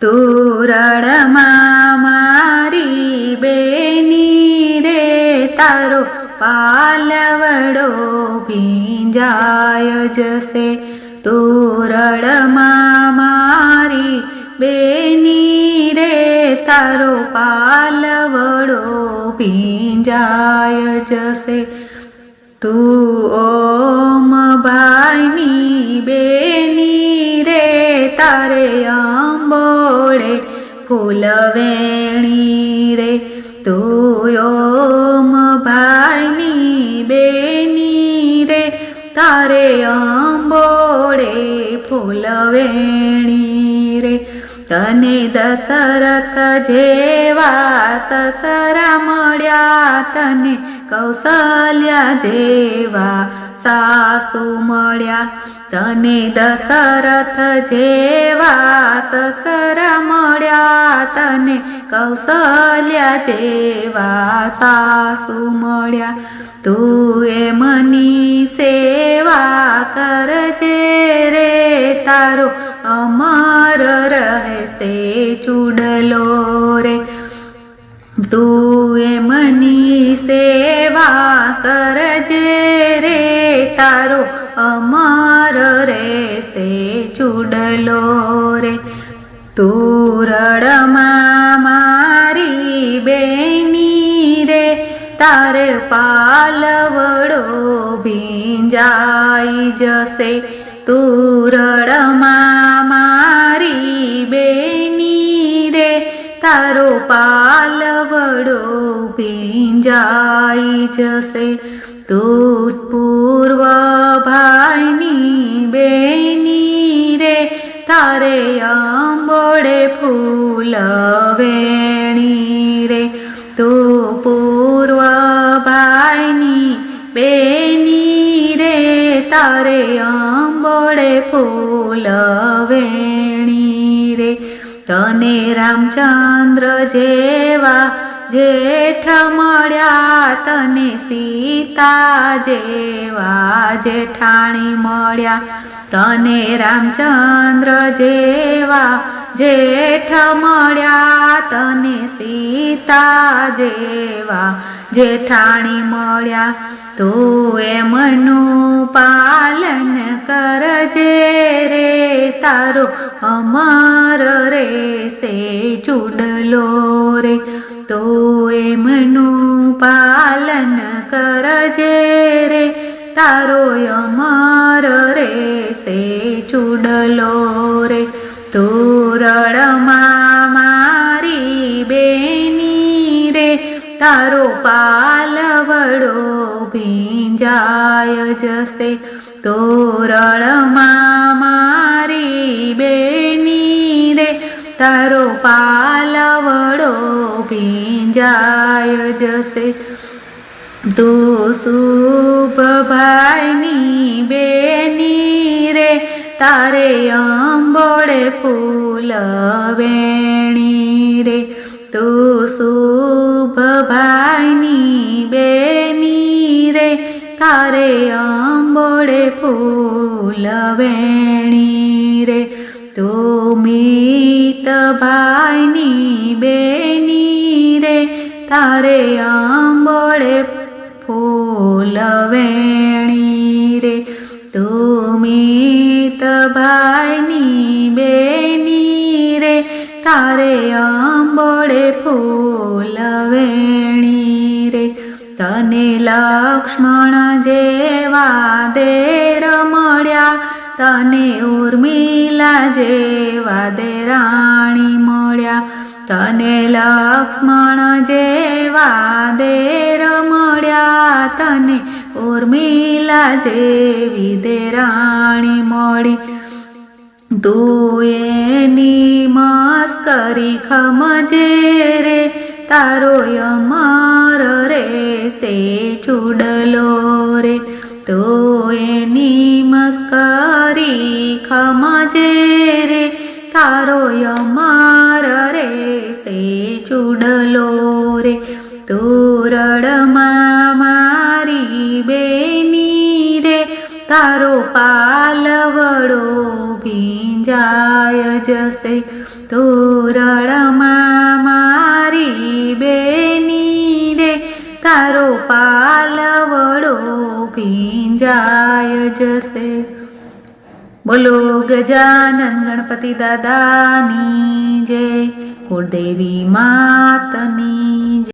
તોરણમાં મારી બેની રે, તારો પાલવડો ભીંજાય જશે. તોરણમાં મારી બેની રે, તારો પાલવડો ભીંજાય જશે. તું ઓમ ભાઈની બેની રે તારે આંબોળે ફૂલવેણી રે તું ઓમ ભાઈની બેની રે તારે આંબોળે ફૂલવેણી રે તને દશરથ જેવા સસરા મળ્યા તને કૌશલ્યા જેવા સાસુ મળ્યા તને દશરથ જેવા સસરા મળ્યા તને કૌશલ્યા જેવા સાસુ મળ્યા. તું એ મની સેવા કરજે રે તારો અમર રહેશે ચૂડલો રે. તું એ મની સેવા કરજે રે. તારો અમાર રહેશે ચૂડલો રે. તું મારી બેની રે. તારે પાલવડો ભીંજાઈ જશે. તું રડમાં મારી બેની રે તારો પાલવડો ભીંજાઈ જશે. તું પૂર્વ ભાઈની બેની રે તારે આંબોડે ફૂલ વેણી રે તું પૂર્વ ભાઈની બેની રે તારે આંબોડે ફૂલ વેણી રે તને રામચંદ્ર જેવા જેઠ મળ્યા, તને સીતા જેવા જેઠાણી મળ્યા. તને રામચંદ્ર જેવા જેઠ મળ્યા, તને સીતા જેવા જેઠાણી મળ્યા. તું એમનું પાલન કરજે રે, તારો અમર રે, સે ચૂડલો રે. તો એમનું પાલન કરજે રે, તારો અમર રે, સે ચૂડલો રે. તોરણમાં તારો પાલવડો ભીંજાય જશે. તોરળમાં મારી બેની રે, તારો પાલવડો ભીંજાય જશે. તું શુભ ભાઈની બેની રે, તારે અંબોડે ફૂલ વેણી રે. તું શુભ ભાઈની બેની રે તારે આંબોળે ફૂલ વેણી રે તો મિત ભાઈની બેની રે તારે આંબોળે ફૂલ વેણી રે તો મિત ભાઈની બેની રે તારે આંબોળે ફૂલ વેણી રે. તને લક્ષ્મણ જેવા દેર મળ્યા, તને ઉર્મિલા જેવા દેરાણી મળ્યા, તને લક્ષ્મણ જેવા દેર મળ્યા, તને ઉર્મિલા જેવી દેરાણી મળી. તું એની મસ્કરી ખમજે રે તારો અમર રે, સે ચૂડલો રે. તો એની મસ્કરી ખમજે રે. તારો અમર રે, સે ચૂડલો રે. તોરડમાં મારી બેની રે. તારો પાલવડો ભીંજાય જશે. તોરણમાં મારી બેની રે તારો પાલવડો ભીંજાય જશે. બોલો ગજાનન ગણપતિ દાદાની જય કુળદેવી માતની